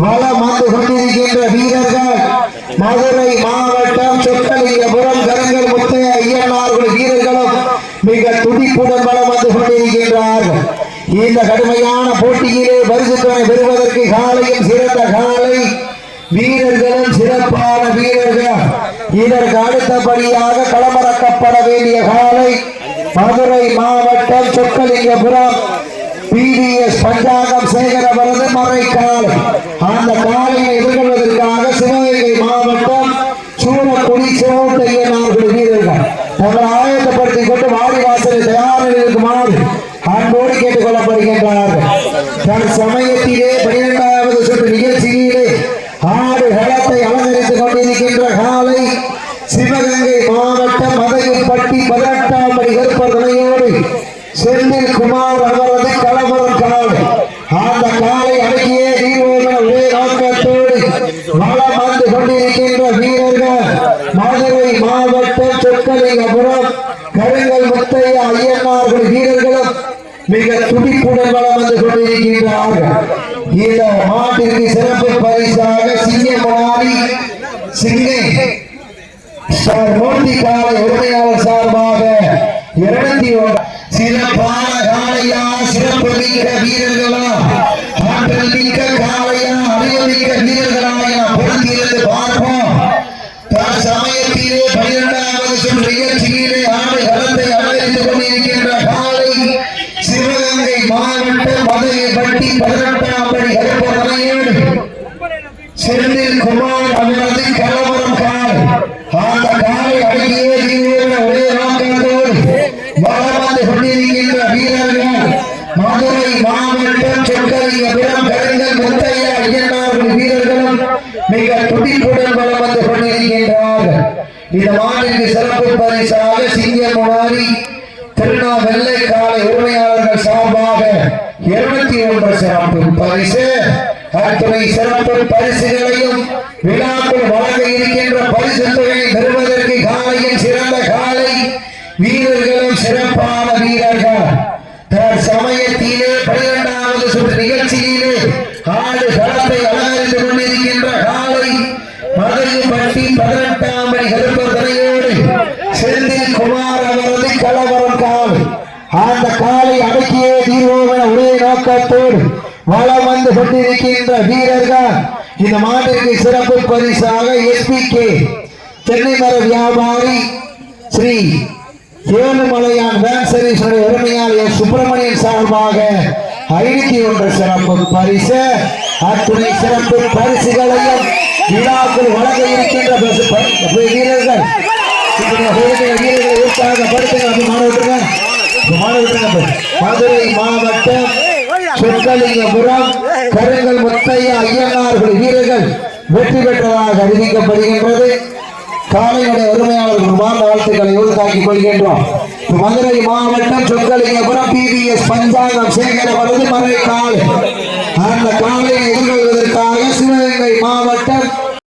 வளம் வந்து கொண்டிருக்கின்ற வீரர்கள் மதுரை மாவட்டம் சொக்கலிங்கபுரம் கரங்கல் முத்தைய ஐயனார்கள் வீரர்களும் மிக துடிப்புடன் வளம் வந்து கொண்டிருக்கின்றார்கள். இந்த கடுமையான போட்டியிலே பரிசுத்தனை பெறுவதற்கு காலையும் சிறந்த காலை வீரர்களும் சிறப்பான வீரர்கள். இதற்கு அடுத்தபடியாக களமிறக்கப்பட வேண்டிய காலை மதுரை மாவட்டம் சொக்கலிங்கபுரம் பிடிஎஸ் பஞ்சாங்கம் சேகர வரது மறைக்கால். அந்த காலையை எதிர்கொள்வதற்காக சிவகங்கை மாவட்டம் சூரக்குடி சிவத்தையனார்கள் வீரர்கள் தங்களை ஆயத்தப்படுத்திக் கொண்டு வாடி வாசலை தயாரில் இருக்குமாறு அன்போடு கேட்டுக் கொள்ளப்படுகின்றார்கள் தன் சமயத்திலே பனிரெண்டாவது சுற்று நிகழ்ச்சியிலே ஆடு களத்தை அலங்கரித்துக் கொண்டிருக்கின்ற காலை சிவகங்கை மாவட்டம் மதையப்பட்டி பதினெட்டாம் படி கருப்பர் துணையோடு செந்தில் குமார் அவரது கலவரம் காலை அந்த காலை அடக்கியே தீர்வோம் ஒரே நோக்கத்தோடு வளம் வந்து கொண்டிருக்கின்ற வீரர்கள். மதுரை மாவட்ட சொற்கலிங்கபுரம் கருங்கல் முத்தையா ஐயனார்கள் வீரர்களும் மிக துடிப்புடன் வளம் வந்து கொண்டிருக்கின்றார்கள் இந்த மாட்டிற்கு சிறப்பு பரிசாக சிங்கமாரி சிங்கை சார் மூர்த்தி காலை உரிமையாளர் சார்பாக இருநூத்தி சிறப்பான காளையா சிறப்பு மிக்க வீரர்களா? ஆற்றல் மிக்க காலையா அறிவு மிக்க வீரர்களா என பொருந்திருந்து பார்ப்போம். சமயத்திலே பனிரெண்டாவது சுற்று நிகழ்ச்சியிலே ஆடு களத்தை அலங்கரித்துக் கொண்டிருக்கின்ற காலை சிவகங்கை மாவட்டம் மதுரைப்பட்டி பதினெட்டாம் படி கருப்பதனையோடு செந்தில் குமார் அல்லது கலவரம் கால். அந்த காலை அடங்கியே தீவிர ஒரே நோக்கத்தோடு வளம் வந்து கொண்டிருக்கின்ற வீரர்கள் மதுரை மாவட்டம் சொற்கலிங்கபுரம் கருங்கல் முத்தையா ஐயனார்கள் வீரர்களும் மிக துடிப்புடன் வளம் வந்து கொண்டிருக்கின்றார்கள் இந்த மாநில சிறப்பு பரிசாக சிங்கமுனாரி திருநா வெள்ளை காலை உரிமையாளர்கள் சார்பாக இருநூத்தி ஒன்று சிறப்பு பரிசு. அத்துணை சிறப்பு பரிசுகளையும் விழாக்கள் வழங்க இருக்கின்ற பரிசு தொகை பெறுவதற்கு காலையும் சிறந்த காலை வீரர்களும் சிறப்பான வீரர்கள் தன் சமயத்திலே பனிரெண்டாவது சுற்று நிகழ்ச்சியிலே ஆடு களத்தை அலங்கரித்துக் கொண்டிருக்கின்ற காலை மதுரைப்பட்டி பதினெட்டாம் மணி கருப்பர் துணையோடு செந்தில் குமார் அவரது கலவரம் காலை அந்த காலை அடக்கியே தீர்வோம் என பக்கத்தூர் வளம் வந்து கொண்டிருக்கின்ற வீரர்கள் இந்த மாட்டிற்கு சிறப்பு பரிசாக எஸ்பிகே தென்னை மர வியாபாரி ஸ்ரீ ஏழுமலையான் வேன் சர்வீஸுடைய உரிமையாளர் சுப்பிரமணியன் சார்பாக ஐநூத்தி ஒன்று சிறப்பு பரிசு. அத்துணை சிறப்பு பரிசுகளையும் விழாக்கள் வழங்க இருக்கின்ற வீரர்கள். வீரர்களை உற்சாகப்படுத்துங்க அப்படி மாட மதுரை மாவட்டம் சொற்கலிங்கபுரம் கருங்கல் முத்தையா ஐயனார்கள் வீரர்கள் வெற்றி பெற்றதாக அறிவிக்கப்படுகின்றது. காலையுடைய உரிமையாளர்கள் மார்ந்த வாழ்த்துக்களை உருவாக்கிக் கொள்கின்றோம். மதுரை மாவட்டம் சொற்கலிங்கபுரம் பிபிஎஸ் பஞ்சாங்கம் சேகர வருது மறை காலை அந்த காலையில்